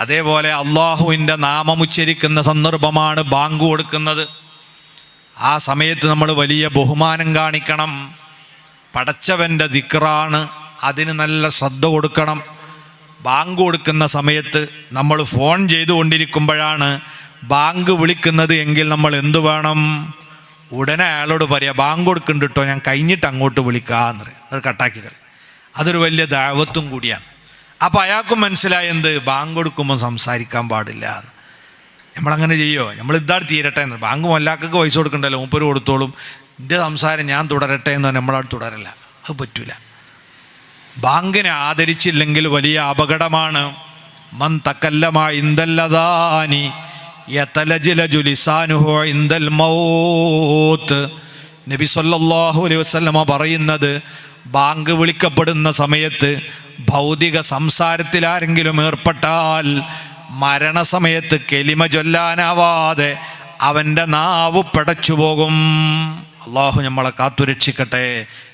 അതേപോലെ അള്ളാഹുവിന്റെ നാമം ഉച്ചരിക്കുന്ന സന്ദർഭമാണ് ബാങ്ക് കൊടുക്കുന്നത്. ആ സമയത്ത് നമ്മൾ വലിയ ബഹുമാനം കാണിക്കണം. പടച്ചവന്റെ ദിക്റാണ്. അതിന് നല്ല ശ്രദ്ധ കൊടുക്കണം. ബാങ്ക് കൊടുക്കുന്ന സമയത്ത് നമ്മൾ ഫോൺ ചെയ്തുകൊണ്ടിരിക്കുമ്പോഴാണ് ബാങ്ക് വിളിക്കുന്നത് എങ്കിൽ നമ്മൾ എന്തു വേണം? ഉടനെ അയാളോട് പറയാം ബാങ്ക് കൊടുക്കുന്നുണ്ട് കേട്ടോ ഞാൻ കഴിഞ്ഞിട്ട് അങ്ങോട്ട് വിളിക്കാന്ന് പറയും. അത് കട്ടാക്കികൾ അതൊരു വലിയ ദാവത്വം കൂടിയാണ്. അപ്പോൾ അയാൾക്കും മനസ്സിലായി എന്ത്? ബാങ്ക് കൊടുക്കുമ്പോൾ സംസാരിക്കാൻ പാടില്ല നമ്മളങ്ങനെ ചെയ്യോ? നമ്മൾ ഇതാണ് തീരട്ടെ എന്ന്. ബാങ്ക് മൊല്ലാക്കൊക്കെ പൈസ കൊടുക്കണ്ടല്ലോ? മൂപ്പര് കൊടുത്തോളും. എന്റെ സംസാരം ഞാൻ തുടരട്ടെ എന്ന് നമ്മളവിടെ തുടരല്ല. അത് പറ്റൂല. ബാങ്കിനെ ആദരിച്ചില്ലെങ്കിൽ വലിയ അപകടമാണ്. മൻ തക്കല്ലമാ ഇന്ദല്ലദാനി ഇന്ദൽ മൗത്ത്. നബി സല്ലല്ലാഹു അലൈഹി വസല്ലമ പറയുന്നത് ബാങ്ക് വിളിക്കപ്പെടുന്ന സമയത്ത് ഭൗതിക സംസാരത്തിൽ ആരെങ്കിലും ഏർപ്പെട്ടാൽ മരണസമയത്ത് കെലിമ ചൊല്ലാനാവാതെ അവന്റെ നാവ് പടച്ചു പോകും അള്ളാഹു നമ്മളെ കാത്തുരക്ഷിക്കട്ടെ.